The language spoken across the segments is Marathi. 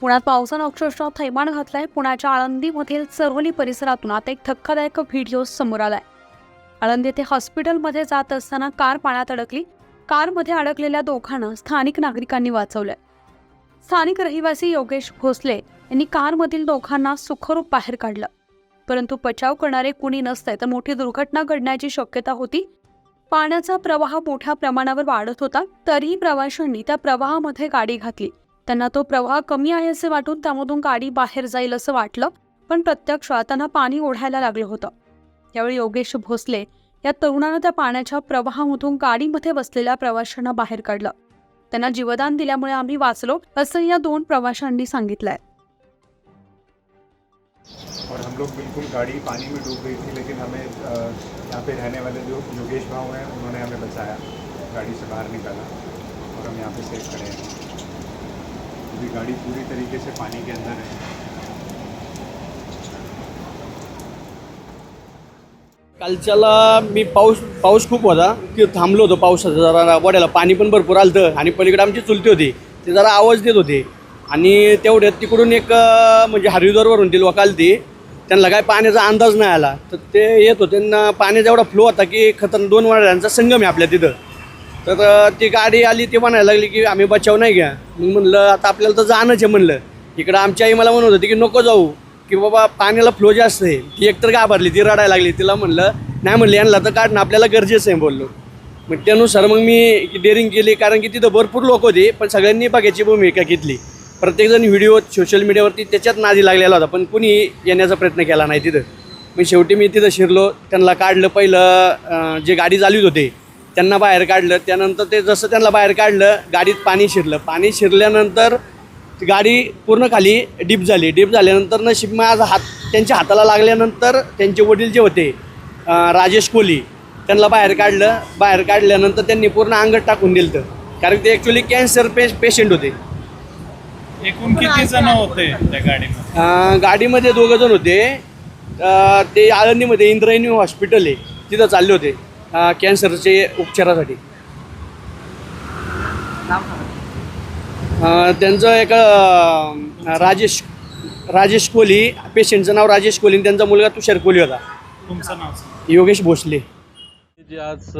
पुण्यात पावसानं अक्षरशः थैमान घातलाय. पुण्याच्या आळंदीमधील चरोली परिसरातून आता एक धक्कादायक व्हिडिओ समोर आलाय. आळंदी येथे हॉस्पिटलमध्ये जात असताना कार पाण्यात अडकली. कारमध्ये अडकलेल्या दोघांना स्थानिक नागरिकांनी वाचवलंय. स्थानिक रहिवासी योगेश भोसले यांनी कारमधील दोघांना सुखरूप बाहेर काढलं. परंतु बचाव करणारे कुणी नसते तर मोठी दुर्घटना घडण्याची शक्यता होती. पाण्याचा प्रवाह मोठ्या प्रमाणावर वाढत होता तरीही प्रवाशांनी त्या प्रवाहामध्ये गाडी घातली. त्यांना तो प्रवाह कमी आहे असे वाटून त्यामधून गाडी बाहेर जाईल असं वाटलं पण प्रत्यक्षात त्यांना पाणी ओढायला लागलं होतं. यावेळी योगेश भोसले या तरुणानं त्या पाण्याच्या प्रवाहामधून गाडीमध्ये बसलेल्या प्रवाशांना बाहेर काढलं. त्यांना जीवदान दिल्यामुळे आम्ही वाचलो असं या दोन प्रवाशांनी सांगितलंय. और हम लोग बिल्कुल गाड़ी पानी में डूब गई थी लेकिन हमें यहाँ पे रहने वाले जो योगेश भाव हैं उन्होंने हमें बचाया गाड़ी से बाहर निकाला और हम यहाँ पे सेफ खड़े हैं। अभी गाड़ी पूरी तरीके से पानी के अंदर है कालच्याला मी पाऊस पाऊस खूप होता. की थांबलो होतो पावसाचं जरा वड्याला पाणी पण भरपूर आलं होतं आणि पलीकडे आमची चुलती होती. ते जरा आवाज देत होते. आणि तेवढ्यात तिकडून एक म्हणजे हरिद्वारवरून ती लोकाल ती त्यांना काय पाण्याचा अंदाज नाही आला. तर ते येत होते त्यांना पाण्याचा एवढा फ्लो होता की खतर दोन वड्यांचा संगम आहे आपल्या तिथं. तर ती गाडी आली ती म्हणायला लागली की आम्ही बचाव नाही घ्या. मग म्हणलं आता आपल्याला तर जाणंच आहे म्हणलं. इकडं आमची आई मला म्हणत होती की नको जाऊ. की बाबा पाण्याला फ्लो जास्त आहे. ती एकतर घाबरली ती रडायला लागली. तिला म्हणलं नाही म्हणलं यांना तर काढणं आपल्याला गरजेचं आहे बोललो. मग त्यानुसार मग मी डेअरिंग केली कारण की तिथं भरपूर लोक होते पण सगळ्यांनी बघायची भूमिका घेतली. प्रत्येकजण व्हिडिओ सोशल मीडियावरती त्याच्यात नादी लागलेला होता पण कुणी येण्याचा प्रयत्न केला नाही तिथं. मग शेवटी मी तिथं शिरलो त्यांना काढलं पहिलं जे गाडी चालवीत होते त्यांना बाहेर काढलं त्यानंतर ते जसं त्यांना बाहेर काढलं गाडीत पाणी शिरलं. पाणी शिरल्यानंतर गाडी पूर्ण खाली डीप झाली. डीप झाल्यानंतर नशीब माझा हात त्यांच्या हाताला लागल्यानंतर त्यांचे वडील जे होते राजेश कोहली त्यांना बाहेर काढलं. बाहेर काढल्यानंतर त्यांनी पूर्ण अंगत टाकून दिलं होतं. कारण ते ॲक्च्युली कॅन्सर पे पेशंट होते. एकूण किती जण होते त्या गाडीमध्ये? गाडीमध्ये दोघं जण होते. ते आळंदीमध्ये इंद्रायणी हॉस्पिटल आहे. तिथं चालले होते. कॅन्सरचे उपचारासाठी. त्यांचं एक राजेश राजेश कोहली पेशंटचं नाव राजेश कोहली आणि त्यांचा मुलगा तुषार कोहली होता. तुमचं नाव. योगेश भोसले. जे आज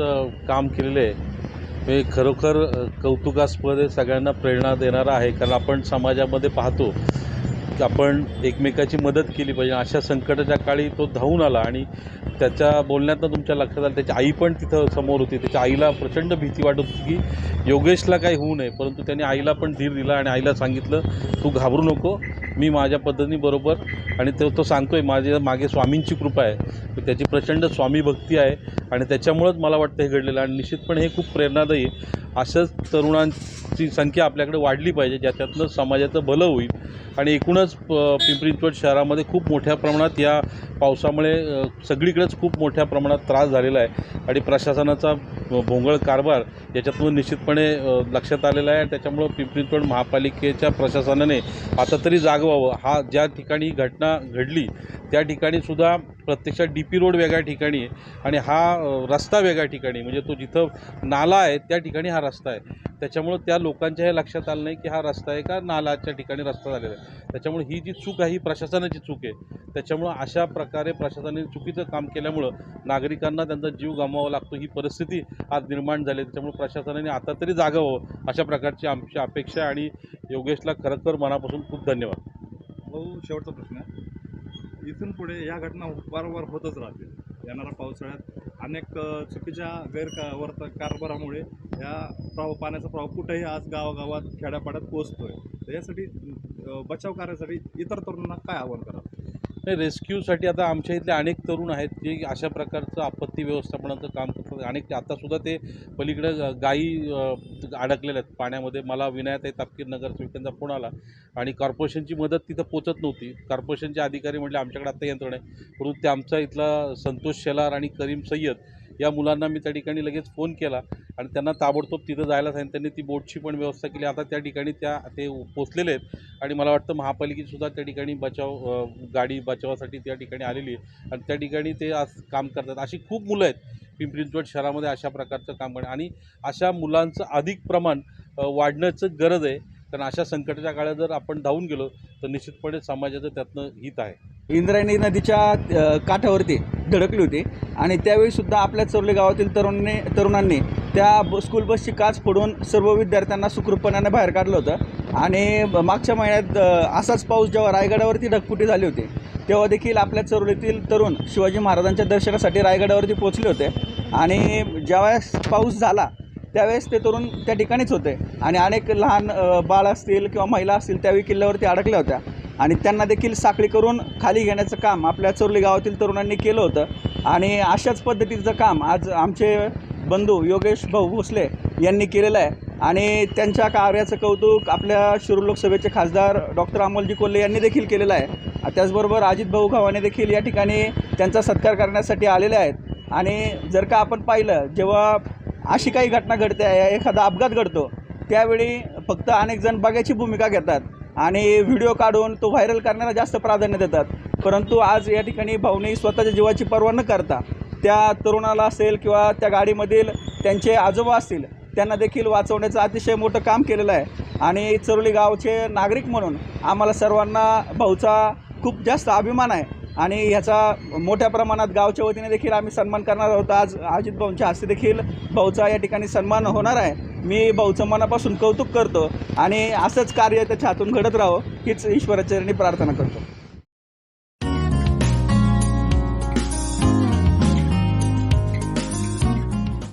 काम केलेलं आहे हे खरोखर कौतुकास्पद आहे सगळ्यांना प्रेरणा देणारं आहे कारण आपण समाजामध्ये पाहतो आपण एकमेकाची मदत केली पाहिजे. अशा संकटाच्या काळी तो धावून आला आणि त्याच्या बोलण्यातनं तुमच्या लक्षात आलं. त्याची आई पण तिथं समोर होती. त्याच्या आईला प्रचंड भीती वाटत होती की योगेशला काही होऊ नये. परंतु त्याने आईला पण धीर दिला आणि आईला सांगितलं तू घाबरू नको. मी माझ्या पद्धतीने बरोबर आणि तो तो सांगतोय माझ्या मागे स्वामींची कृपा आहे. त्याची प्रचंड स्वामी भक्ती आहे आणि त्याच्यामुळंच मला वाटतं हे घडलेलं आणि निश्चितपणे हे खूप प्रेरणादायी अशाच तरुणांची संख्या आपल्याकडे वाढली पाहिजे ज्याच्यातनं समाजाचं भलं होईल. आणि एकूणच प पिंपरी चिंचवड शहरामध्ये खूप मोठ्या प्रमाणात या पावसामुळे सगळीकडेच खूप मोठ्या प्रमाणात त्रास झालेला आहे. आणि प्रशासनाचा भोंगळ कारभार याच्यातून निश्चितपणे लक्षात आलेला आहे. त्याच्यामुळं पिंपरी चिंचवड महापालिकेच्या प्रशासनाने आता तरी व्हावं हा ज्या ठिकाणी घटना घडली त्या ठिकाणी सुद्धा प्रत्यक्षात डी पी रोड वेगळ्या ठिकाणी आणि हा रस्ता वेगळ्या ठिकाणी म्हणजे तो जिथं नाला आहे त्या ठिकाणी हा रस्ता आहे. त्याच्यामुळं त्या लोकांच्या हे लक्षात आलं नाही की हा रस्ता आहे का नालाच्या ठिकाणी रस्ता झालेला आहे. त्याच्यामुळे ही जी चूक आहे ही प्रशासनाची चूक आहे. त्याच्यामुळं अशा प्रकारे प्रशासनाने चुकीचं काम केल्यामुळं नागरिकांना त्यांचा जीव गमवावा लागतो ही परिस्थिती आज निर्माण झाली आहे. त्याच्यामुळे प्रशासनाने आता तरी जागावं अशा प्रकारची आमची अपेक्षा आणि योगेशला खरंखर मनापासून खूप धन्यवाद. भाऊ शेवटचा प्रश्न इथून पुढे या घटना वारंवार होतच राहतील येणाऱ्या पावसाळ्यात अनेक चुकीच्या गैरवर्त कारभारामुळे या प्रवाह पाण्याचा प्रवाह कुठेही आज गावागावात खेड्यापाड्यात पोहोचतोय. तर यासाठी बचाव कार्यासाठी इतर तरुणांना काय आव्हान करा नाही रेस्क्यूसाठी आता आमच्या इथले अनेक तरुण आहेत जे अशा प्रकारचं आपत्ती व्यवस्थापनाचं काम करतात. अनेक आतासुद्धा ते पलीकडं गायी अडकलेल्या आहेत पाण्यामध्ये. मला विनायताई तापकीर नगरसेवक फोन आला. आणि कॉर्पोरेशनची मदत तिथं पोचत नव्हती. कॉर्पोरेशनचे अधिकारी म्हटले आमच्याकडे आत्ता यंत्रणा आहे. परंतु ते आमचा इथला संतोष शेलार आणि करीम सय्यद या मुलांना मी त्या ठिकाणी लगेच फोन केला आणि त्यांना ताबडतोब तिथं जायला सांगितलं. त्यांनी ती बोटची पण व्यवस्था केली. आता त्या ठिकाणी त्या ते पोचलेले आहेत. आणि मला वाटतं महापालिकेसुद्धा त्या ठिकाणी बचाव गाडी बचावासाठी त्या ठिकाणी आलेली आहे. आणि त्या ठिकाणी ते आज काम करतात. अशी खूप मुलं आहेत पिंपरी चिंचवड शहरामध्ये अशा प्रकारचं काम करणे. आणि अशा मुलांचं अधिक प्रमाण वाढण्याचं गरज आहे. कारण अशा संकटाच्या काळात जर आपण धावून गेलो तर निश्चितपणे समाजाचं त्यातनं हित आहे. इंद्रायणी नदीच्या काठावरती धडकली होती. आणि त्यावेळीसुद्धा आपल्या चौले गावातील तरुणांनी तरुणांनी त्या ब स्कूल बसची काच फोडून सर्व विद्यार्थ्यांना सुखरूपपणाने बाहेर काढलं होतं. आणि मागच्या महिन्यात असाच पाऊस जेव्हा रायगडावरती ढगफुटी झाली होती तेव्हा देखील आपल्या चरोलीतील तरुण शिवाजी महाराजांच्या दर्शनासाठी रायगडावरती पोहोचले होते. आणि ज्यावेळेस पाऊस झाला त्यावेळेस ते तरुण त्या ठिकाणीच होते. आणि अनेक लहान बाळ असतील किंवा महिला असतील त्यावेळी किल्ल्यावरती अडकल्या होत्या. आणि त्यांना देखील साखळी करून खाली घेण्याचं काम आपल्या चोरली गावातील तरुणांनी केलं होतं. आणि अशाच पद्धतीचं काम आज आमचे बंधू योगेश भाऊ भोसले यांनी केलेलं आहे. आणि त्यांच्या कार्याचं कौतुक आपल्या शिरूर लोकसभेचे खासदार डॉक्टर अमोलजी कोल्हे यांनी देखील केलेलं आहे. त्याचबरोबर अजित भाऊ गावाने देखील या ठिकाणी त्यांचा सत्कार करण्यासाठी आलेले आहेत. आणि जर का आपण पाहिलं जेव्हा अशी काही घटना घडते एखादा अपघात घडतो त्यावेळी फक्त अनेक जण बघायची भूमिका घेतात. आणि व्हिडिओ काढून तो व्हायरल करण्याला जास्त प्राधान्य देतात. परंतु आज या ठिकाणी भाऊनी स्वतःच्या जीवाची पर्वा न करता त्या तरुणाला असेल किंवा त्या गाडीमधील त्यांचे आजोबा असतील त्यांना देखील वाचवण्याचं अतिशय मोठं काम केलेलं आहे. आणि चरोली गावचे नागरिक म्हणून आम्हाला सर्वांना भाऊचा खूप जास्त अभिमान आहे. आणि ह्याचा मोठ्या प्रमाणात गावच्या वतीने देखील आम्ही सन्मान करणार आहोत. आज अजित भाऊंच्या हस्ते देखील भाऊचा या ठिकाणी सन्मान होणार आहे. मी भाऊचं मनापासून कौतुक करतो आणि असंच कार्य त्याच्या हातून घडत राहो हीच ईश्वराचरणी प्रार्थना करतो.